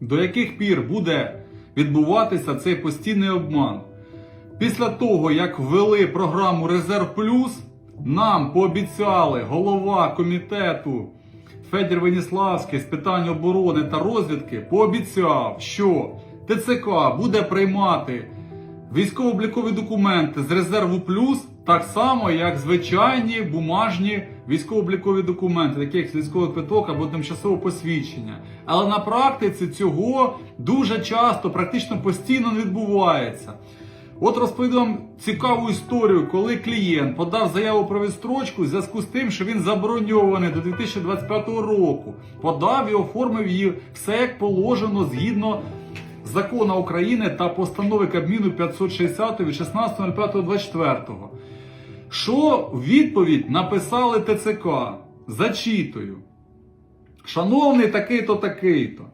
до яких пір буде відбуватися цей постійний обман. Після того, як ввели програму Резерв Плюс, нам пообіцяли голова комітету Федір Веніславський з питань оборони та розвідки пообіцяв, що ТЦК буде приймати військово-облікові документи з резерву плюс так само, як звичайні бумажні військово-облікові документи, такі як військовий квиток або тимчасове посвідчення. Але на практиці цього дуже часто, практично постійно не відбувається. От розповідаю вам цікаву історію, коли клієнт подав заяву про відстрочку в зв'язку з тим, що він заброньований до 2025 року. Подав і оформив її все як положено згідно закону України та постанови Кабміну 560 від 16.05.24. Що в відповідь написали ТЦК? Зачитую. Шановний такий-то, такий-то.